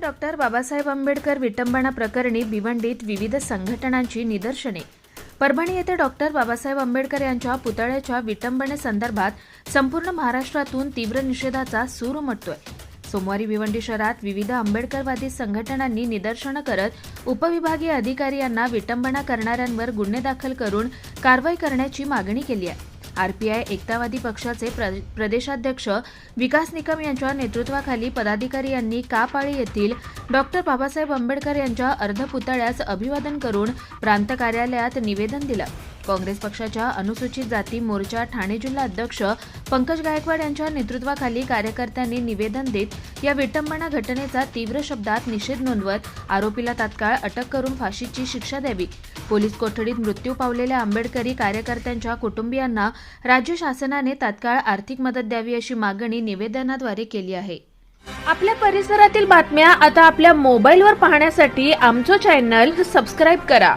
Doctor Babasaheb Ambedkar विटंबना प्रकरणी भिवंडीत विविध संघटनांची निदर्शने. परभणी येथे डॉक्टर बाबासाहेब आंबेडकर यांच्या पुतळ्याच्या विटंबनेसंदर्भात संपूर्ण महाराष्ट्रातून तीव्र निषेधाचा सूर उमटतोय. सोमवारी भिवंडी शहरात विविध आंबेडकरवादी संघटनांनी निदर्शनं करत उपविभागीय अधिकारी यांना विटंबना करणाऱ्यांवर गुन्हे दाखल करून कारवाई करण्याची मागणी केली आहे. आरपीआय एकतावादी पक्षाचे प्र- प्रदेशाध्यक्ष विकास निकम यांच्या नेतृत्वाखाली पदाधिकारी यांनी कापाळी येथील डॉक्टर बाबासाहेब आंबेडकर यांच्या अर्धपुतळ्यास अभिवादन करून प्रांत कार्यालयात निवेदन दिलं. काँग्रेस पक्षाच्या अनुसूचित जाती मोर्चा ठाणे जिल्हा अध्यक्ष पंकज गायकवाड यांच्या नेतृत्वाखाली कार्यकर्त्यांनी निवेदन देत या विटंबना घटनेचा तीव्र शब्दात निषेध नोंदवत आरोपीला तात्काळ अटक करून फाशीची शिक्षा द्यावी. पोलीस कोठडीत मृत्यू पावलेल्या आंबेडकरी कार्यकर्त्यांच्या कुटुंबियांना राज्य शासनाने तात्काळ आर्थिक मदत द्यावी अशी मागणी निवेदनाद्वारे केली आहे. आपल्या परिसरातील बातम्या आता आपल्या मोबाईलवर पाहण्यासाठी आमचं चॅनल सबस्क्राईब करा.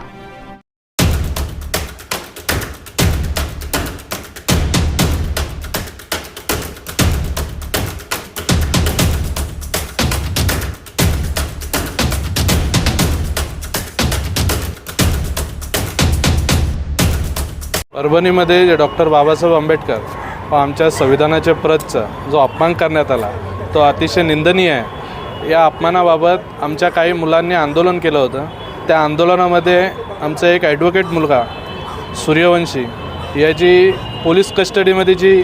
परभणीमध्ये जे डॉक्टर बाबासाहेब आंबेडकर व आमच्या संविधानाच्या प्रतचा जो अपमान करण्यात आला तो अतिशय निंदनीय आहे. या अपमानाबाबत आमच्या काही मुलांनी आंदोलन केलं होतं. त्या आंदोलनामध्ये आमचा एक ॲडव्होकेट मुलगा सूर्यवंशी याची पोलीस कस्टडीमध्ये जी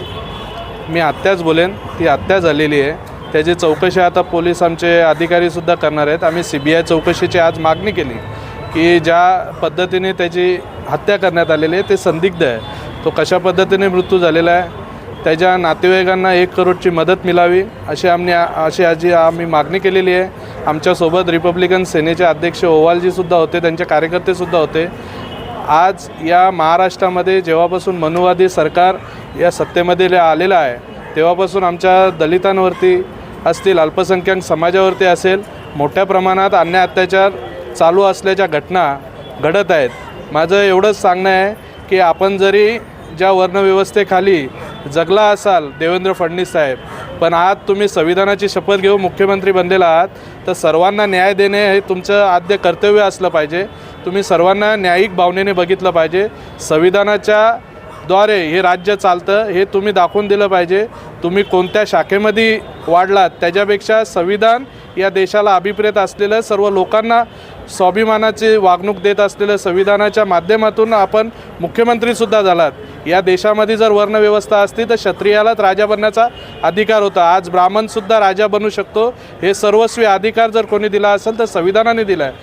मी आत्ताच बोलेन ती हत्या झालेली आहे. त्याची चौकशी आता पोलीस आमचे अधिकारीसुद्धा करणार आहेत. आम्ही सी बी आय चौकशीची आज मागणी केली. की ज्या पद्धतीने त्याची हत्या करण्यात आलेली आहे ते संदिग्ध आहे. तो कशा पद्धतीने मृत्यू झालेला आहे त्याच्या नातेवाईकांना एक करोडची मदत मिळावी अशी आम्ही अशी आजी आम्ही मागणी केलेली आहे. आमच्यासोबत रिपब्लिकन सेनेचे अध्यक्ष ओवालजीसुद्धा होते त्यांचे कार्यकर्तेसुद्धा होते. आज या महाराष्ट्रामध्ये जेव्हापासून मनुवादी सरकार या सत्तेमध्ये आलेलं आहे तेव्हापासून आमच्या दलितांवरती असतील अल्पसंख्याक समाजावरती असेल मोठ्या प्रमाणात अन्याय अत्याचार चालू असल्याच्या घटना घडत आहेत. माझं एवढंच सांगणं आहे की आपण जरी ज्या वर्णव्यवस्थेखाली जगला असाल देवेंद्र फडणवीस साहेब पण आज तुम्ही संविधानाची शपथ घेऊन मुख्यमंत्री बनलेला आहात तर सर्वांना न्याय देणे हे तुमचं आद्य कर्तव्य असलं पाहिजे. तुम्ही सर्वांना न्यायिक भावनेने बघितलं पाहिजे. संविधानाच्या द्वारे हे राज्य चालतं हे तुम्ही दाखवून दिलं पाहिजे. तुम्ही कोणत्या शाखेमध्ये वाढलात त्याच्यापेक्षा संविधान या देशाला अभिप्रेत असलेलं सर्व लोकांना स्वाभिमानाची वागणूक देत असलेलं संविधानाच्या माध्यमातून आपण मुख्यमंत्रीसुद्धा झालात. या देशामध्ये जर वर्णव्यवस्था असती तर क्षत्रियालाच राजा बनण्याचा अधिकार होता. आज ब्राह्मणसुद्धा राजा बनू शकतो. हे सर्वस्वी अधिकार जर कोणी दिला असेल तर संविधानाने दिला आहे